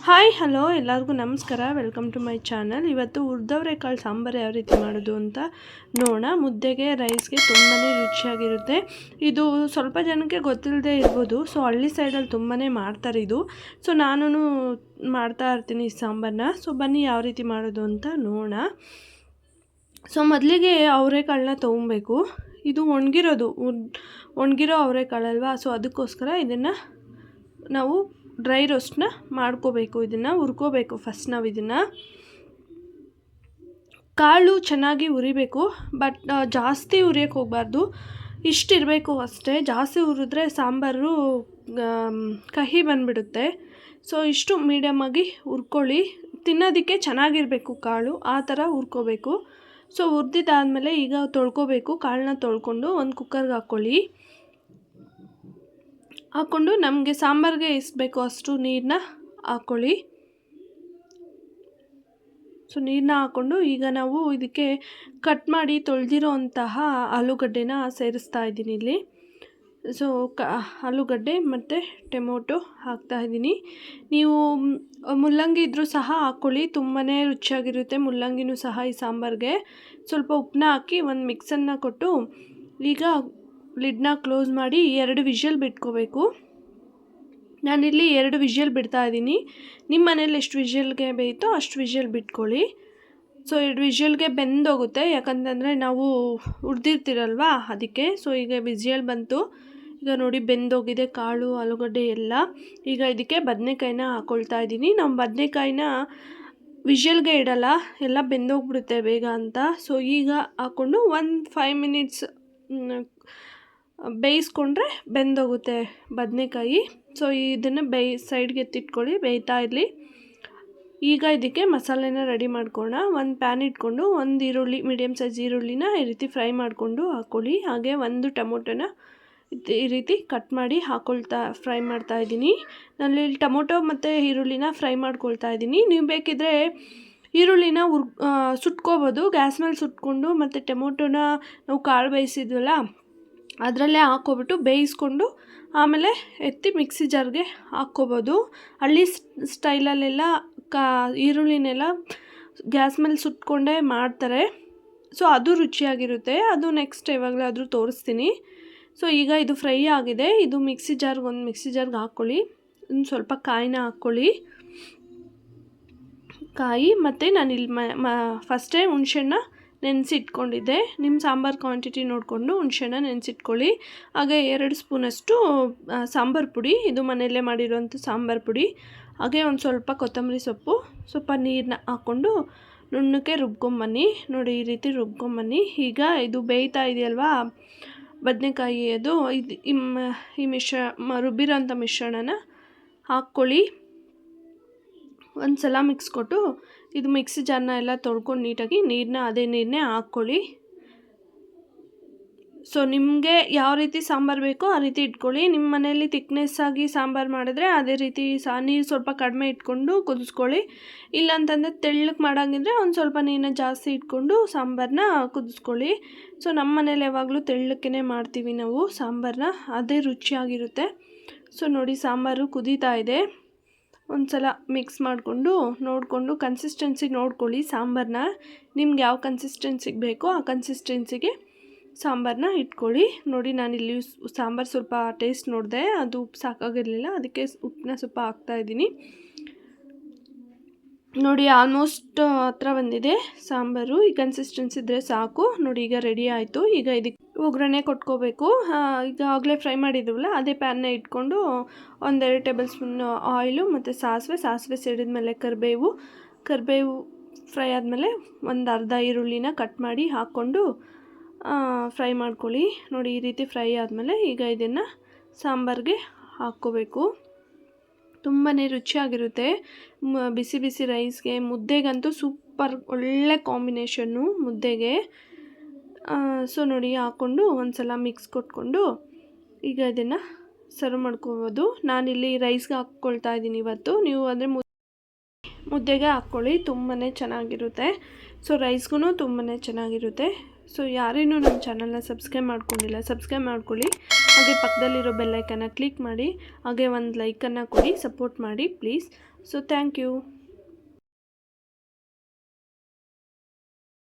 Hi, hello, ಎಲ್ಲರಿಗೂ ನಮಸ್ಕಾರ. Welcome to my channel. ಇವತ್ತು ಕಾಳು ಸಾಂಬಾರು ಯಾವ ರೀತಿ ಮಾಡೋದು ಅಂತ ನೋಡೋಣ. ಮುದ್ದೆಗೆ, ರೈಸ್ಗೆ ತುಂಬಾ ರುಚಿಯಾಗಿರುತ್ತೆ. ಇದು ಸ್ವಲ್ಪ ಜನಕ್ಕೆ ಗೊತ್ತಿಲ್ಲದೆ ಇರ್ಬೋದು. ಸೊ, ಹಳ್ಳಿ ಸೈಡಲ್ಲಿ ತುಂಬಾ ಮಾಡ್ತಾರೆ ಇದು. ಸೊ ನಾನು ಮಾಡ್ತಾ ಇರ್ತೀನಿ ಈ ಸಾಂಬಾರನ್ನ ಸೊ, ಬನ್ನಿ ಯಾವ ರೀತಿ ಮಾಡೋದು ಅಂತ ನೋಡೋಣ. ಸೊ, ಮೊದಲಿಗೆ ಅವರೆಕಾಳನ್ನ ತೊಗೊಬೇಕು. ಇದು ಒಣಗಿರೋದು. ಒಣಗಿರೋ ಅವರೆಕಾಳಲ್ವಾ? ಸೊ, ಅದಕ್ಕೋಸ್ಕರ ಇದನ್ನು ನಾವು ಡ್ರೈ ರೋಸ್ಟ್ನ ಮಾಡ್ಕೋಬೇಕು, ಇದನ್ನು ಹುರ್ಕೋಬೇಕು ಫಸ್ಟ್ ನಾವು ಇದನ್ನು. ಕಾಳು ಚೆನ್ನಾಗಿ ಉರಿಬೇಕು ಬಟ್ ಜಾಸ್ತಿ ಉರಿಯೋಕ್ಕೆ ಹೋಗಬಾರ್ದು. ಇಷ್ಟಿರಬೇಕು ಅಷ್ಟೇ. ಜಾಸ್ತಿ ಉರಿದ್ರೆ ಸಾಂಬಾರು ಕಹಿ ಬಂದುಬಿಡುತ್ತೆ. ಸೊ ಇಷ್ಟು ಮೀಡಿಯಮ್ಮಾಗಿ ಹುರ್ಕೊಳ್ಳಿ. ತಿನ್ನೋದಕ್ಕೆ ಚೆನ್ನಾಗಿರಬೇಕು ಕಾಳು, ಆ ಥರ ಹುರ್ಕೋಬೇಕು. ಸೊ ಹುರಿದಿದ್ದಾದಮೇಲೆ ಈಗ ತೊಳ್ಕೊಬೇಕು, ಕಾಳನ್ನ ತೊಳ್ಕೊಂಡು ಒಂದು ಕುಕ್ಕರ್ಗೆ ಹಾಕ್ಕೊಳ್ಳಿ ಹಾಕ್ಕೊಂಡು ನಮಗೆ ಸಾಂಬಾರಿಗೆ ಇಸ್ಬೇಕು ಬೇಕೋ ಅಷ್ಟು ನೀರನ್ನ ಹಾಕ್ಕೊಳ್ಳಿ ಸೊ ನೀರನ್ನ ಹಾಕ್ಕೊಂಡು ಈಗ ನಾವು ಇದಕ್ಕೆ ಕಟ್ ಮಾಡಿ ತೊಳೆದಿರೋ ಅಂತಹ ಆಲೂಗಡ್ಡೆನ ಸೇರಿಸ್ತಾ ಇದ್ದೀನಿ ಇಲ್ಲಿ. ಸೊ, ಕ, ಆಲೂಗಡ್ಡೆ ಮತ್ತು ಟೊಮೊಟೊ ಹಾಕ್ತಾಯಿದ್ದೀನಿ ನೀವು ಮುಲ್ಲಂಗಿ ಇದ್ದರೂ ಸಹ ಹಾಕ್ಕೊಳ್ಳಿ. ತುಂಬಾ ರುಚಿಯಾಗಿರುತ್ತೆ ಮುಲ್ಲಂಗಿನೂ ಸಹ ಈ ಸಾಂಬಾರಿಗೆ. ಸ್ವಲ್ಪ ಉಪ್ಪನ್ನ ಹಾಕಿ ಒಂದು ಮಿಕ್ಸನ್ನು ಕೊಟ್ಟು ಈಗ ಲಿಡ್ನ ಕ್ಲೋಸ್ ಮಾಡಿ ಎರಡು ವಿಷಲ್ ಬಿಟ್ಕೋಬೇಕು. ನಾನಿಲ್ಲಿ ಎರಡು ವಿಷಲ್ ಬಿಡ್ತಾ ಇದ್ದೀನಿ. ನಿಮ್ಮ ಮನೇಲಿ ಎಷ್ಟು ವಿಷಲ್ಗೆ ಬೇಯಿತೋ ಅಷ್ಟು ವಿಷಲ್ ಬಿಟ್ಕೊಳ್ಳಿ. ಸೊ, ಎರಡು ವಿಷಲ್ಗೆ ಬೆಂದೋಗುತ್ತೆ. ಯಾಕಂತಂದರೆ ನಾವು ಹುರಿದಿರ್ತೀರಲ್ವಾ ಅದಕ್ಕೆ. ಸೊ, ಈಗ ವಿಷಲ್ ಬಂತು. ಈಗ ನೋಡಿ ಬೆಂದೋಗಿದೆ ಕಾಳು, ಆಲೂಗಡ್ಡೆ ಎಲ್ಲ. ಈಗ ಇದಕ್ಕೆ ಬದನೆಕಾಯಿನ ಹಾಕ್ಕೊಳ್ತಾ ಇದ್ದೀನಿ. ನಾವು ಬದನೆಕಾಯಿನ ವಿಷಲ್ಗೆ ಇಡಲ್ಲ, ಎಲ್ಲ ಬೆಂದೋಗ್ಬಿಡುತ್ತೆ ಬೇಗ ಅಂತ. ಸೊ, ಈಗ ಹಾಕ್ಕೊಂಡು ಒಂದು ಫೈವ್ ಮಿನಿಟ್ಸ್ ಬೇಯಿಸ್ಕೊಂಡ್ರೆ ಬೆಂದೋಗುತ್ತೆ ಬದನೆಕಾಯಿ. ಸೊ ಇದನ್ನು ಬೇಯ್ ಸೈಡ್ಗೆ ಎತ್ತಿಟ್ಕೊಳ್ಳಿ, ಬೇಯ್ತಾ ಇರಲಿ. ಈಗ ಇದಕ್ಕೆ ಮಸಾಲೆನ ರೆಡಿ ಮಾಡ್ಕೊಳ್ಳೋಣ. ಒಂದು ಪ್ಯಾನ್ ಇಟ್ಕೊಂಡು ಒಂದು ಈರುಳ್ಳಿ ಮೀಡಿಯಮ್ ಸೈಜ್ ಈರುಳ್ಳಿನ ಈ ರೀತಿ ಫ್ರೈ ಮಾಡಿಕೊಂಡು ಹಾಕ್ಕೊಳ್ಳಿ. ಹಾಗೆ ಒಂದು ಟೊಮೊಟೊನ ಈ ರೀತಿ ಕಟ್ ಮಾಡಿ ಹಾಕ್ಕೊಳ್ತಾ ಫ್ರೈ ಮಾಡ್ತಾ ಇದ್ದೀನಿ. ನಾನು ಟೊಮೊಟೊ ಮತ್ತು ಈರುಳ್ಳಿನ ಫ್ರೈ ಮಾಡ್ಕೊಳ್ತಾ ಇದ್ದೀನಿ. ನೀವು ಬೇಕಿದ್ರೆ ಈರುಳ್ಳಿನ ಉರ್ ಸುಟ್ಕೋಬೋದು. ಗ್ಯಾಸ್ ಮೇಲೆ ಸುಟ್ಕೊಂಡು ಮತ್ತು ಟೊಮೊಟೊನ ನಾವು ಕಾಳು ಬೇಯಿಸಿದ್ವಲ್ಲ ಅದರಲ್ಲೇ ಹಾಕ್ಕೊಬಿಟ್ಟು ಬೇಯಿಸ್ಕೊಂಡು ಆಮೇಲೆ ಎತ್ತಿ ಮಿಕ್ಸಿ ಜಾರ್ಗೆ ಹಾಕ್ಕೋಬೋದು. ಹಳ್ಳಿ ಸ್ಟೈಲಲ್ಲೆಲ್ಲ ಕಾ, ಈರುಳ್ಳಿನೆಲ್ಲ ಗ್ಯಾಸ್ ಮೇಲೆ ಸುಟ್ಕೊಂಡೇ ಮಾಡ್ತಾರೆ. ಸೊ, ಅದು ರುಚಿಯಾಗಿರುತ್ತೆ. ಅದು ನೆಕ್ಸ್ಟ್ ಯಾವಾಗಲಾದರೂ ತೋರಿಸ್ತೀನಿ. ಸೊ, ಈಗ ಇದು ಫ್ರೈ ಆಗಿದೆ. ಇದು ಮಿಕ್ಸಿ ಜಾರ್ಗೆ ಒಂದು ಮಿಕ್ಸಿ ಜಾರ್ಗೆ ಹಾಕ್ಕೊಳ್ಳಿ. ಒಂದು ಸ್ವಲ್ಪ ಕಾಯಿನ ಹಾಕ್ಕೊಳ್ಳಿ. ಕಾಯಿ ಮತ್ತು ನಾನಿಲ್ಲಿ ಮ ಫಸ್ಟೇ ಹುಣ್ಸೆಹಣ್ಣ ನೆನೆಸಿಟ್ಕೊಂಡಿದ್ದೆ. ನಿಮ್ಮ ಸಾಂಬಾರು ಕ್ವಾಂಟಿಟಿ ನೋಡಿಕೊಂಡು ಹುಣ್ಸೆಹಣ್ಣ ನೆನೆಸಿಟ್ಕೊಳ್ಳಿ. ಹಾಗೆ ಎರಡು ಸ್ಪೂನಷ್ಟು ಸಾಂಬಾರು ಪುಡಿ, ಇದು ಮನೆಯಲ್ಲೇ ಮಾಡಿರೋಂಥ ಸಾಂಬಾರು ಪುಡಿ, ಹಾಗೆ ಒಂದು ಸ್ವಲ್ಪ ಕೊತ್ತಂಬರಿ ಸೊಪ್ಪು, ಸ್ವಲ್ಪ ನೀರನ್ನ ಹಾಕ್ಕೊಂಡು ನುಣ್ಣಕ್ಕೆ ರುಬ್ಕೊಂಬನ್ನಿ. ನೋಡಿ, ಈ ರೀತಿ ರುಬ್ಕೊಂಬನ್ನಿ. ಈಗ ಇದು ಬೇಯ್ತಾ ಇದೆಯಲ್ವಾ? ಬದನೆಕಾಯಿ ಅದು, ಇದು ಈ ಮಿಶ್ರ ರುಬ್ಬಿರೋಂಥ ಮಿಶ್ರಣನ ಹಾಕ್ಕೊಳ್ಳಿ. ಒಂದು ಸಲ ಮಿಕ್ಸ್ ಕೊಟ್ಟು ಇದು ಮಿಕ್ಸಿ ಜಾರ್ನ ಎಲ್ಲ ತೊಳ್ಕೊಂಡು ನೀಟಾಗಿ ನೀರನ್ನ, ಅದೇ ನೀರನ್ನೇ ಹಾಕ್ಕೊಳ್ಳಿ. ಸೊ ನಿಮಗೆ ಯಾವ ರೀತಿ ಸಾಂಬಾರು ಬೇಕೋ ಆ ರೀತಿ ಇಟ್ಕೊಳ್ಳಿ. ನಿಮ್ಮ ಮನೆಯಲ್ಲಿ ತಿಕ್ನೆಸ್ ಆಗಿ ಸಾಂಬಾರು ಮಾಡಿದ್ರೆ ಅದೇ ರೀತಿ ಸಹ ನೀರು ಸ್ವಲ್ಪ ಕಡಿಮೆ ಇಟ್ಕೊಂಡು ಕುದಿಸ್ಕೊಳ್ಳಿ. ಇಲ್ಲಾಂತಂದರೆ ತೆಳ್ಳಕ್ಕೆ ಮಾಡೋಂಗಿದ್ರೆ ಒಂದು ಸ್ವಲ್ಪ ನೀರನ್ನ ಜಾಸ್ತಿ ಇಟ್ಕೊಂಡು ಸಾಂಬಾರನ್ನ ಕುದಿಸ್ಕೊಳ್ಳಿ. ಸೊ ನಮ್ಮ ಮನೇಲಿ ಯಾವಾಗಲೂ ತೆಳ್ಳಕ್ಕೇ ಮಾಡ್ತೀವಿ ನಾವು ಸಾಂಬಾರನ್ನ ಅದೇ ರುಚಿಯಾಗಿರುತ್ತೆ. ಸೊ ನೋಡಿ ಸಾಂಬಾರು ಕುದೀತಾ ಇದೆ. ಒಂದು ಸಲ ಮಿಕ್ಸ್ ಮಾಡಿಕೊಂಡು ನೋಡಿಕೊಂಡು ಕನ್ಸಿಸ್ಟೆನ್ಸಿ ನೋಡ್ಕೊಳ್ಳಿ ಸಾಂಬಾರನ್ನ ನಿಮ್ಗೆ ಯಾವ ಕನ್ಸಿಸ್ಟೆನ್ಸಿಗೆ ಬೇಕೋ ಆ ಕನ್ಸಿಸ್ಟೆನ್ಸಿಗೆ ಸಾಂಬಾರನ್ನ ಇಟ್ಕೊಳ್ಳಿ. ನೋಡಿ ನಾನಿಲ್ಲಿ ಸಾಂಬಾರು ಸ್ವಲ್ಪ ಟೇಸ್ಟ್ ನೋಡಿದೆ, ಅದು ಉಪ್ಪು ಸಾಕಾಗಿರಲಿಲ್ಲ, ಅದಕ್ಕೆ ಉಪ್ಪನ್ನ ಸ್ವಲ್ಪ ಹಾಕ್ತಾಯಿದ್ದೀನಿ ನೋಡಿ ಆಲ್ಮೋಸ್ಟ್ ಹತ್ರ ಬಂದಿದೆ ಸಾಂಬಾರು. ಈ ಕನ್ಸಿಸ್ಟೆನ್ಸಿ ಇದ್ದರೆ ಸಾಕು. ನೋಡಿ, ಈಗ ರೆಡಿ ಆಯಿತು. ಈಗ ಇದಕ್ಕೆ ಒಗ್ಗರಣೆ ಕೊಟ್ಕೋಬೇಕು. ಈಗಾಗಲೇ ಫ್ರೈ ಮಾಡಿದ್ದೀವಲ್ಲ ಅದೇ ಪ್ಯಾನ್ನ ಇಟ್ಕೊಂಡು ಒಂದೆರಡು ಟೇಬಲ್ ಸ್ಪೂನ್ ಆಯಿಲು ಮತ್ತು ಸಾಸಿವೆ ಸಾಸಿವೆ ಸಿಡಿದ ಮೇಲೆ ಕರಿಬೇವು. ಕರಿಬೇವು ಫ್ರೈ ಆದಮೇಲೆ ಒಂದು ಅರ್ಧ ಈರುಳ್ಳಿನ ಕಟ್ ಮಾಡಿ ಹಾಕ್ಕೊಂಡು ಫ್ರೈ ಮಾಡ್ಕೊಳ್ಳಿ. ನೋಡಿ, ಈ ರೀತಿ ಫ್ರೈ ಆದಮೇಲೆ ಈಗ ಇದನ್ನು ಸಾಂಬಾರಿಗೆ ಹಾಕ್ಕೋಬೇಕು. ತುಂಬಾ ರುಚಿಯಾಗಿರುತ್ತೆ. ಬಿಸಿ ಬಿಸಿ ರೈಸ್ಗೆ ಮುದ್ದೆಗಂತೂ ಸೂಪರ್ ಒಳ್ಳೆ ಕಾಂಬಿನೇಷನ್ನು ಮುದ್ದೆಗೆ. ಸೊ ನೋಡಿ ಹಾಕ್ಕೊಂಡು ಒಂದು ಸಲ ಮಿಕ್ಸ್ ಕೊಟ್ಕೊಂಡು ಈಗ ಇದನ್ನು ಸರ್ವ್ ಮಾಡ್ಕೋಬೋದು. ನಾನಿಲ್ಲಿ ರೈಸ್ಗೆ ಹಾಕ್ಕೊಳ್ತಾ ಇದ್ದೀನಿ ಇವತ್ತು. ನೀವು ಅಂದರೆ ಮುದ್ದೆಗೆ ಹಾಕ್ಕೊಳ್ಳಿ ತುಂಬಾ ಚೆನ್ನಾಗಿರುತ್ತೆ. ಸೊ ರೈಸ್ಗೂ ತುಂಬಾ ಚೆನ್ನಾಗಿರುತ್ತೆ. ಸೊ ಯಾರೇನೂ ನಮ್ಮ ಚಾನಲ್ನ ಸಬ್ಸ್ಕ್ರೈಬ್ ಮಾಡ್ಕೊಂಡಿಲ್ಲ ಸಬ್ಸ್ಕ್ರೈಬ್ ಮಾಡ್ಕೊಳ್ಳಿ. ಹಾಗೆ ಪಕ್ಕದಲ್ಲಿರೋ ಬೆಲ್ಲೈಕನ್ನ ಕ್ಲಿಕ್ ಮಾಡಿ, ಹಾಗೆ ಒಂದು ಲೈಕನ್ನು ಕೊಡಿ ಸಪೋರ್ಟ್ ಮಾಡಿ ಪ್ಲೀಸ್ ಸೊ ಥ್ಯಾಂಕ್ ಯು